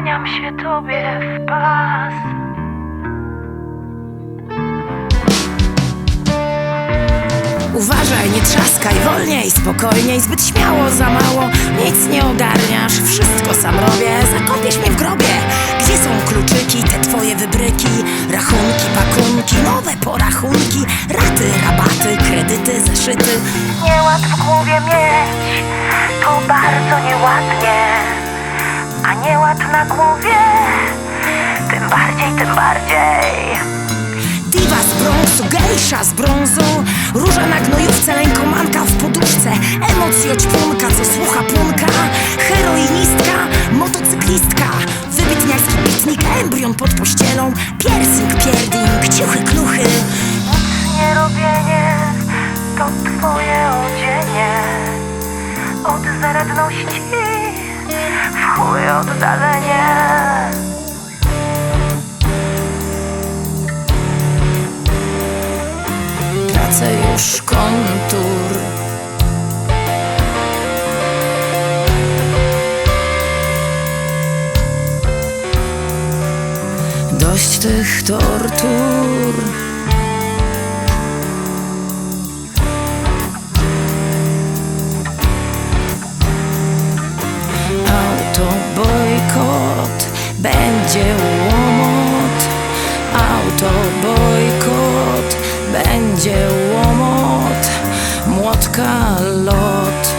Wbijam się tobie w pas. Uważaj, nie trzaskaj, wolniej, spokojniej, zbyt śmiało, za mało. Nic nie ogarniasz, wszystko sam robię. Zakopiesz mnie w grobie Gdzie są kluczyki, te twoje wybryki. Rachunki, pakunki, nowe porachunki. Raty, rabaty, kredyty, zeszyty. Nieład w głowie mieć To bardzo nieładnie A nieład na głowie. Tym bardziej, tym bardziej. Diwa z brązu, gejsza z brązu. Róża na gnojówce, lękomanka w poduszce. Emocjoćpunka, co słucha punka Heroinistka, motocyklistka. Wybitniarski pitnik, embrion pod pościelą. Piercing, pierding, ciuchy, kluchy. Nie robienie To twoje odzienie. Od zaradności Chuj oddalenie. Tracę już kontur. Dość tych tortur będzie łomot Autobojkot będzie łomot Młotka lot.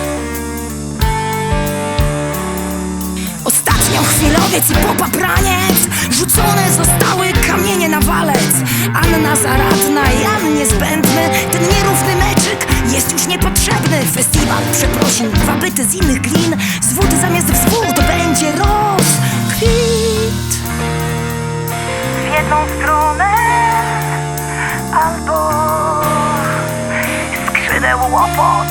Ostatnio chwilowiec i popapraniec Rzucone zostały kamienie na walec. Anna zaradna Jan niezbędny Ten nierówny meczyk jest już niepotrzebny. Festiwal przeprosin, dwa byty z innych glin Zwód zamiast jedną stronę Albo Skrzydeł łopot.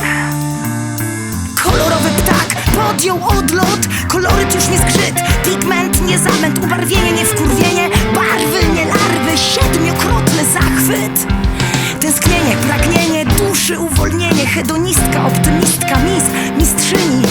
Kolorowy ptak podjął odlot. Koloryt już nie zgrzyt, pigment nie zamęt Ubarwienie nie wkurwienie, barwy nie larwy Siedmiokrotny zachwyt. Tęsknienie, pragnienie duszy, uwolnienie. Hedonistka, optymistka, mis, mistrzyni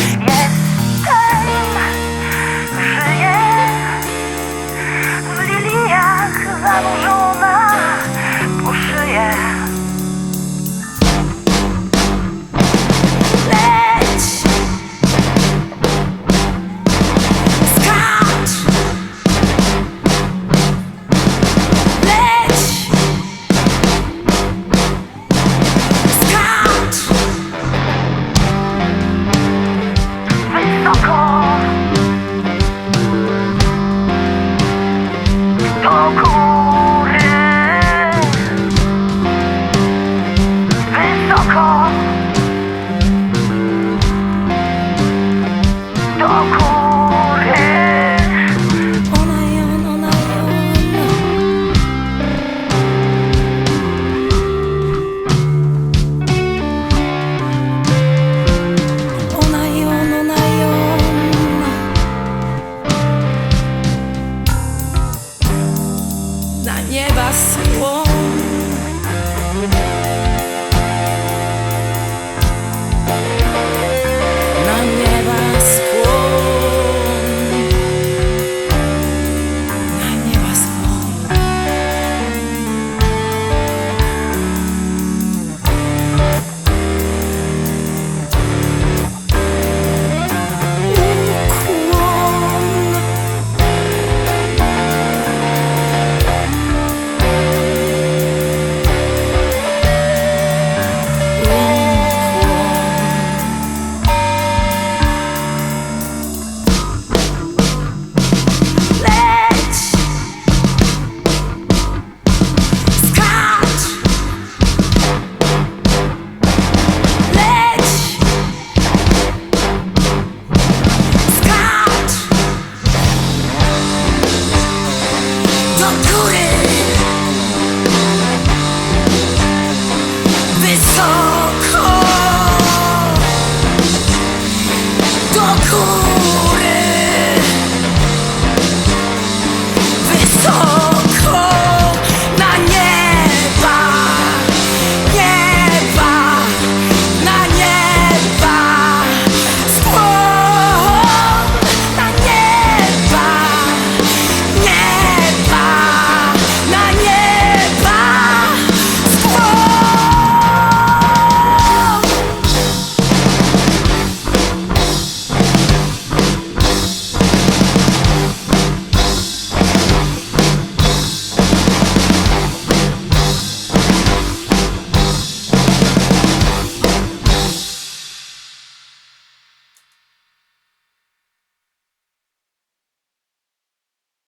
your call.